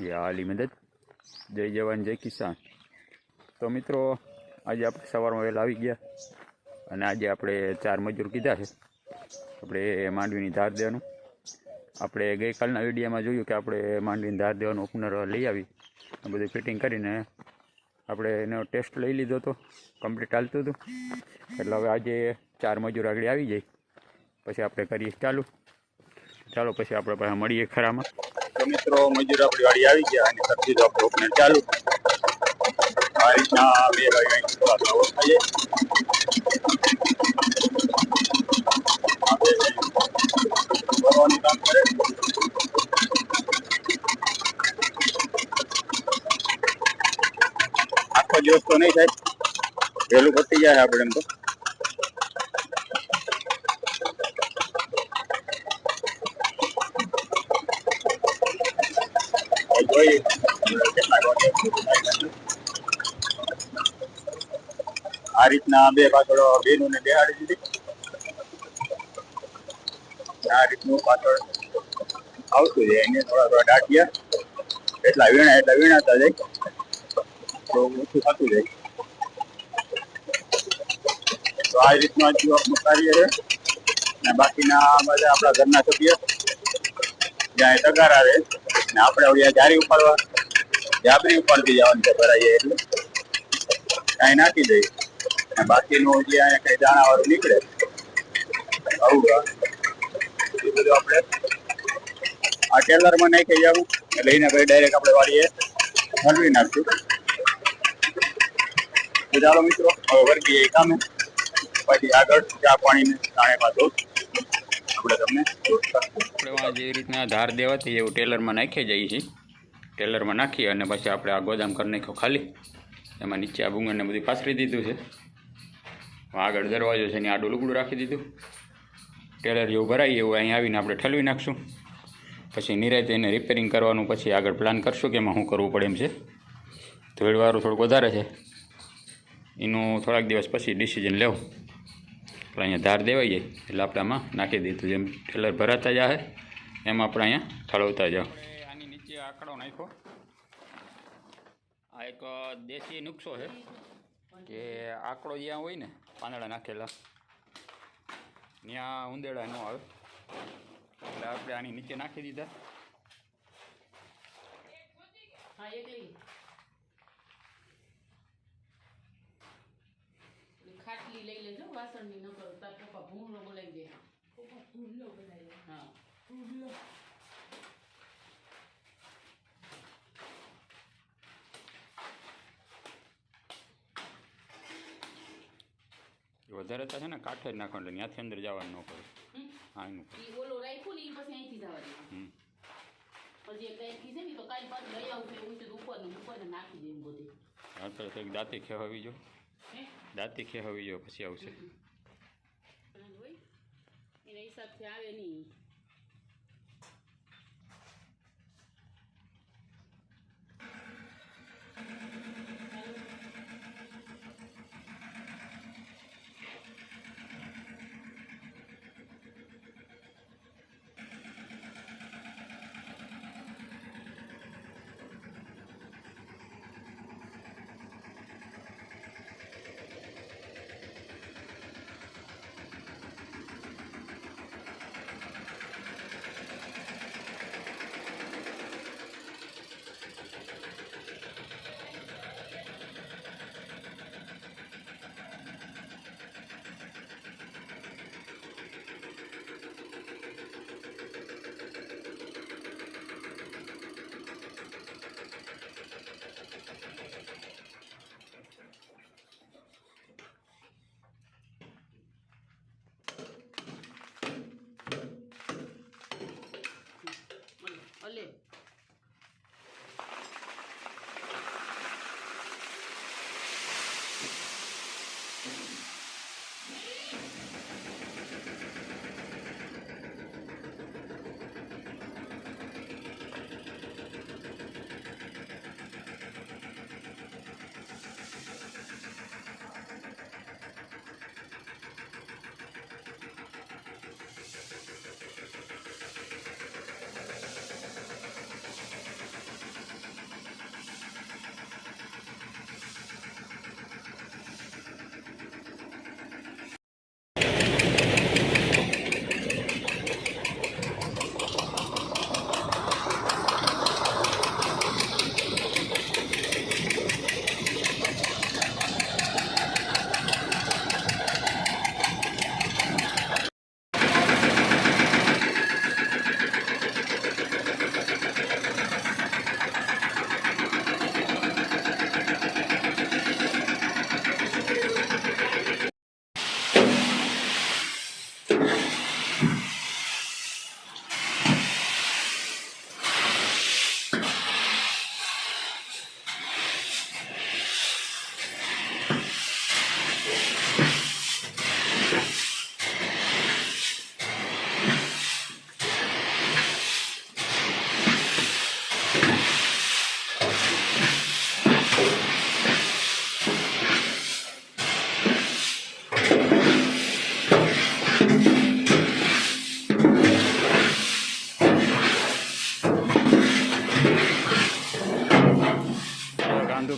એ આલી મદદ. જય જવાન, જય કિસાન. તો મિત્રો, આજે આપણે સવારમાં વહેલા આવી ગયા અને આજે આપણે ચાર મજૂર કીધા છે. આપણે માંડવીની ધાર દેવાનું. આપણે ગઈકાલના વિડીયોમાં જોયું કે આપણે માંડવીની ધાર દેવાનું ઓપનર લઈ આવી. આ બધું ફિટિંગ કરીને આપણે એનો ટેસ્ટ લઈ લીધો હતો. કમ્પ્લીટ ચાલતું હતું. એટલે હવે આજે ચાર મજૂર આગળ આવી જાય. પછી આપણે કરીએ ચાલુ. ચાલો, પછી આપણે મળીએ ખરામાં. તો મિત્રો મજૂર આપણી વાડી આવી ગયા અને સબ્જી આપણે ઓપનર ચાલુ. આ રીતના બે વાગે થોડા થોડા ઓળખાઈએ આ બે વાગે ભરવાનું કામ કરે. આખો દિવસ તો નહીં થાય. વહેલું પતી જાય આપણે એમ તો. છે. આ રીતના બે પાછળ બેનું ને બેહાડી દીધી. આ રીતનું પાછળ આવતું જાય એને થોડા થોડા ડાટિયા એટલા વીણા, એટલા વીણાતા જાય. તો ઓછું થતું જાય. તો આ રીતનું આજુ આપણું કાર્ય રહે ને બાકીના બધા આપણા ઘરના સભ્ય જ્યાં તગાર આવે ને આપણે ઓડિયા જારી ઉપાડવા. જાબરી ઉપાડતી જવાનું છે ભરાઈએ એટલે. કાંઈ નાખી દઈએ. બાકીનું જે અહીંયા કઈ દાણાવાળું નીકળે. આવું. એ બધું આપણે આ ટેલરમાં નાખી જવું લઈને ભાઈ ડાયરેક્ટ આપણે વાળીએ. હલવી નાખશું. ચાલો મિત્રો, હવે વર્ગીએ કામે. પછી આગળ ચા પાણીને તાણે પાછો આપણે તમને આપણે જે રીતના ધાર દેવાથી એવું ટેલરમાં નાખી જઈએ છીએ ટેલરમાં નાખી અને પછી આપણે આ ગોદામ કરી નાખ્યો ખાલી. એમાં નીચે આ બુંગરને બધું પાથરી દીધું છે. આગળ દરવાજો છે ને આડું લુગડું રાખી દીધું. ટેલર જેવું ભરાય એવું અહીં આવીને આપણે ઠલવી નાખશું. પછી નિરાતે એને રિપેરિંગ કરવાનું, પછી આગળ પ્લાન કરશું કે એમાં શું કરવું પડે એમ છે. ધોળવાળું થોડુંક વધારે છે. એનું થોડાક દિવસ પછી ડિસિઝન લેવું. આપણે અહીંયા ધાર દેવાઈ જાય એટલે આપણે આમાં નાખી દીધું. જેમ ટેલર ભરાતા જાય એમ આપણે અહીંયા ઠળવતા જાઓ. આની નીચે આંકડો નાખ્યો. આ એક દેશી નુકસો છે કે આંકડો જ્યાં હોય ને પાંદડા નાખેલા. ત્યાં ઉંદેડા ન આવે. એટલે આપણે આની નીચે નાખી દીધા. હા ખાટલી લઈ લેજો વાસણની નકર તાર પપ્પા ભૂંગળો બોલાવી દે પપ્પા ભૂંગળો બોલાવી હા ભૂંગળો વધારે તો છે ને કાંઠે જ નાખવાનું એટલે ત્યાંથી અંદર જવાનું ન પડે હા એનું ઈ ઓલો રાખ્યું ને એ પછી અહીંથી જવા દે હમ પછી એક કઈ છે ને તો કાલ પાછું લઈ આવશે એવું છે તો ઉપર ઉપર નાખી દે એમ બધે અત્યારે તો એક દાંતી ખેવાવી જો હે દાંતી ખેવાવી જો પછી આવશે. એના હિસાબથી આવે નહીં.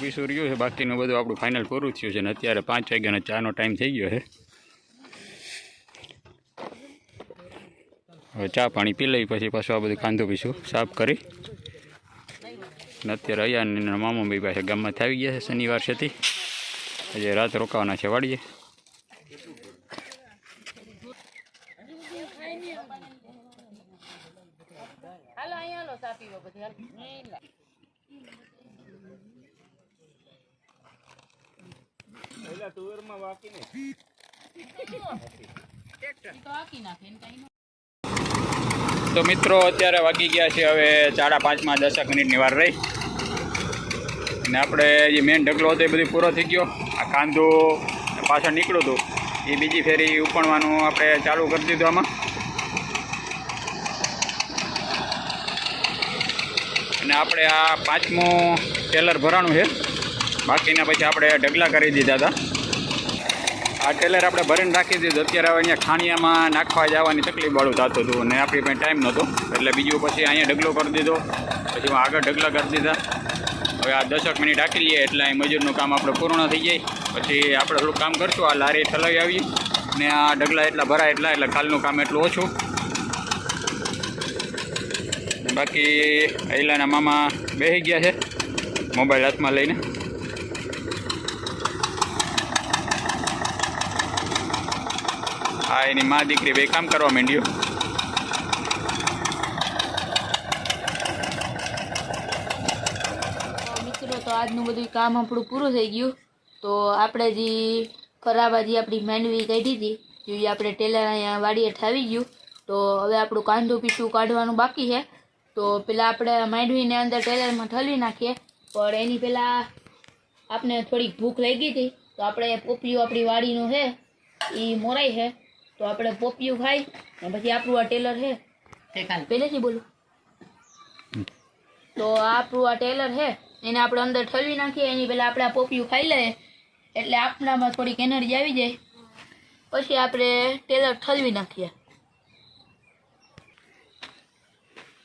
પીસું રહ્યું છે. બાકીનું બધું આપણું ફાઇનલ પૂરું થયું છે ને અત્યારે પાંચ વાગ્યાનો ચાનો ટાઈમ થઈ ગયો છે. હવે ચા પાણી પી લઈ પછી પાછું આ બધું કાંદો પીશું. સાફ કરી. ને અત્યારે અહીંયા મામા ભાઈ પાસે ગામમાંથી આવી ગયા છે. શનિવાર છેથી આજે રાત રોકાવાના છે વાડીએ હાલો અહીંયા હાલો ચા પીવો બધી હાલો આખી નાખે એને કાંઈ તો મિત્રો, અત્યારે વાગી ગયા છે હવે સાડા પાંચમાં દસેક મિનિટની વાર રહી. અને આપણે જે મેન ઢગલો હતો એ બધું પૂરો થઈ ગયો. આ કાંદો પાછળ નીકળ્યું હતું. એ બીજી ફેરી ઉપણવાનું આપણે ચાલુ કરી દીધું આમાં. અને આપણે આ પાંચમું ટેલર ભરાણું છે. બાકીના પછી આપણે ઢગલા કરી દીધા હતા. આ ટેલર આપણે ભરીને રાખી દીધું. અત્યારે હવે અહીંયા ખાણિયામાં નાખવા જવાની તકલીફ વાળું થતું હતું અને આપણી પાસે ટાઈમ નહોતો. એટલે બીજું પછી અહીંયા ઢગલો કરી દીધો. પછી હું આગળ ઢગલા કરી દીધા. હવે આ દસક મિનિટ રાખી લઈએ એટલે અહીં મજૂરનું કામ આપણે પૂર્ણ થઈ જાય. પછી આપણે થોડું કામ કરશું. આ લારી ઠલાવી આવી ને આ ઢગલા એટલા ભરાય એટલા, એટલે કાલનું કામ એટલું ઓછું. બાકી અહીલાના મામા બેસી ગયા છે મોબાઈલ હાથમાં લઈને. આ એની મા દીકરી બે કરવા માંડ્યું. મિત્રો, તો આજનું બધું કામ આપણું પૂરું થઈ ગયું. તો આપણે જે ખરાબા જે આપણી માંડવી કાઢી હતી જે આપણે ટેલર અહીંયા વાડીએ ઠાવી ગયું. તો હવે આપણું કાંદું પીસું કાઢવાનું બાકી છે. તો પેલા આપણે માંડવીને અંદર ટેલરમાં ઠલવી નાખીએ. પણ એની પહેલાં આપણે થોડીક ભૂખ લાગી હતી. તો આપણે પોપલીઓ આપણી વાડીનું છે એ મોરાઈ છે. તો આપણે પોપિયું ખાઈ અને પછી આપણું આ ટેલર છે તે કાલ પહેલેથી બોલું. તો આપણું આ ટેલર છે એને આપણે અંદર ઠલવી નાખીએ એની પહેલાં આપણે આ પોપિયું ખાઈ લઈએ. એટલે આપણામાં થોડીક એનર્જી આવી જાય. પછી આપણે ટેલર ઠલવી નાખીએ.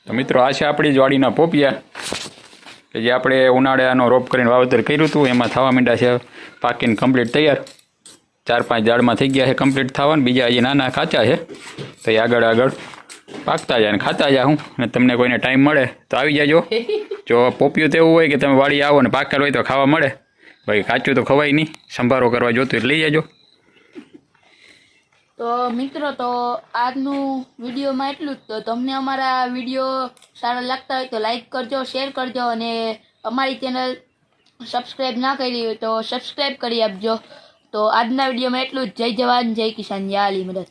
તો મિત્રો આ છે આપણી જ વાડીના પોપિયા કે જે આપણે ઉનાળાનો રોપ કરીને વાવેતર કર્યું હતું એમાં થવા માંડ્યા છે પાકીને કમ્પ્લીટ તૈયાર. ચાર પાંચ ઝાડમાં થઈ ગયા છે કમ્પ્લીટ થવાનું. બીજા હજી નાના કાચા છે. તો એ આગળ આગળ પાકતા જાય ને ખાતા જાય હું. અને તમને કોઈને ટાઈમ મળે તો આવી જાજો. જો પોપિયું તેવું હોય કે તમે વાડી આવો ને પાકેલ હોય તો ખાવા મળે. ભાઈ કાચું તો ખવાય નહીં. સંભારો કરવા જોતું એટલે લઈ જાજો. તો મિત્રો તો આજનું વિડીયોમાં એટલું જ. તો તમને અમારા વીડિયો સારા લાગતા હોય તો લાઈક કરજો શેર કરજો અને અમારી ચેનલ સબસ્ક્રાઈબ ના કરી હોય તો સબસ્ક્રાઈબ કરી આપજો. તો આજના વિડીયોમાં એટલું જ. જય જવાન જય કિસાન. યા મદદ.